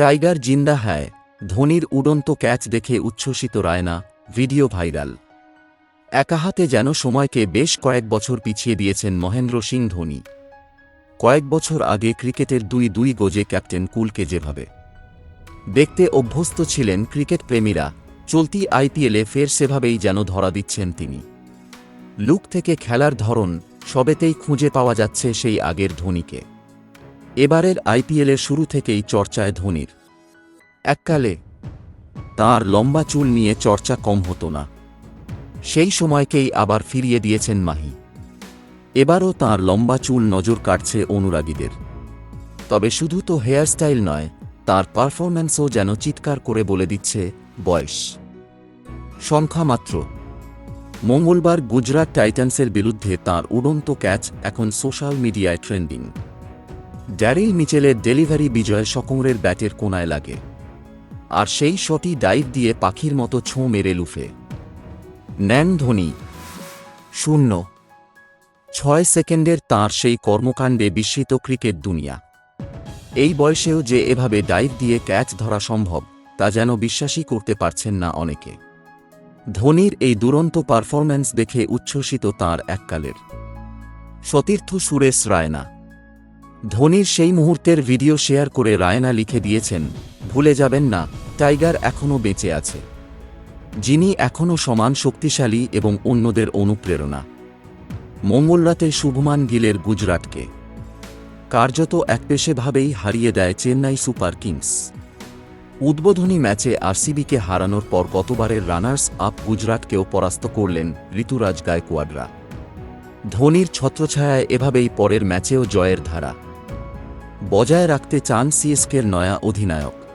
Tiger জিন্দা হ্যায়, ধোনির উড়ন্ত ক্যাচ দেখে উচ্ছ্বসিত রায়না, ভিডিও ভাইরাল। একা হাতে যেন সময়কে বেশ কয়েক বছর পিছিয়ে দিয়েছেন মহেন্দ্র সিং ধোনি। কয়েক বছর আগে ক্রিকেটের দুই দুই গোজে ক্যাপ্টেন কুলকে যেভাবে। দেখতে অভ্যস্ত ছিলেন ক্রিকেট প্রেমীরা, চলতি আইপিএলে ফের সেভাবেই যেন ধরা দিচ্ছেন তিনি। লুক থেকে খেলার ধরন, সবেতেই খুঁজে পাওয়া যাচ্ছে সেই আগের ধোনিকে। এবারের আইপিএলের শুরু থেকেই চর্চায় ধোনির। এককালে তার লম্বা চুল নিয়ে চর্চা কম হতো না। সেই সময়কেই আবার ফিরিয়ে দিয়েছেন মাহি। এবারও তার লম্বা চুল নজর কাটছে অনুরাগীদের। তবে শুধু তো হেয়ারস্টাইল নয়, তার পারফরম্যান্সও যেন চিৎকার করে বলে দিচ্ছে বয়স। সংখ্যা মাত্র। মঙ্গলবার গুজরাট টাইটান্সের বিরুদ্ধে তার উড়ন্ত ক্যাচ এখন সোশ্যাল মিডিয়ায় ট্রেন্ডিং। ড্যারিল মিচেলের ডেলিভারি বিজয় সকরের ব্যাটের কোনায় লাগে। আর সেই শটই ডাইভ দিয়ে পাখির মতো ছোঁ মেরে লুফে। নেন ধোনি। শূন্য। ছয় সেকেন্ডের তাঁর সেই কর্মকাণ্ডে বিস্মিত ক্রিকেট দুনিয়া। এই বয়সেও যে এভাবে ডাইভ দিয়ে ক্যাচ ধরা সম্ভব, তা যেন বিশ্বাসই করতে পারছেন না অনেকে। ধোনির এই দুরন্ত পারফরম্যান্স দেখে উচ্ছ্বসিত তাঁর এককালের। সতীর্থ সুরেশ রায়না। ধোনির সেই মুহূর্তের ভিডিও শেয়ার করে রায়না লিখে দিয়েছেন, ভুলে যাবেন না, টাইগার এখনও বেঁচে আছে। যিনি এখনও সমান শক্তিশালী এবং অন্যদের অনুপ্রেরণা। মঙ্গলরাতে শুভমান গিলের গুজরাটকে। কার্যত একপেশেভাবেই হারিয়ে দেয় চেন্নাই সুপার কিংস। উদ্বোধনী ম্যাচে আরসিবিকে হারানোর পর গতবারের রানার্স আপ গুজরাটকেও পরাস্ত করলেন ঋতুরাজ গায়কোয়াডরা। ধোনির ছত্রছায়ায় এভাবেই পরের ম্যাচেও জয়ের ধারা। বজায় রাখতে চান সিএসকের নয়া অধিনায়ক।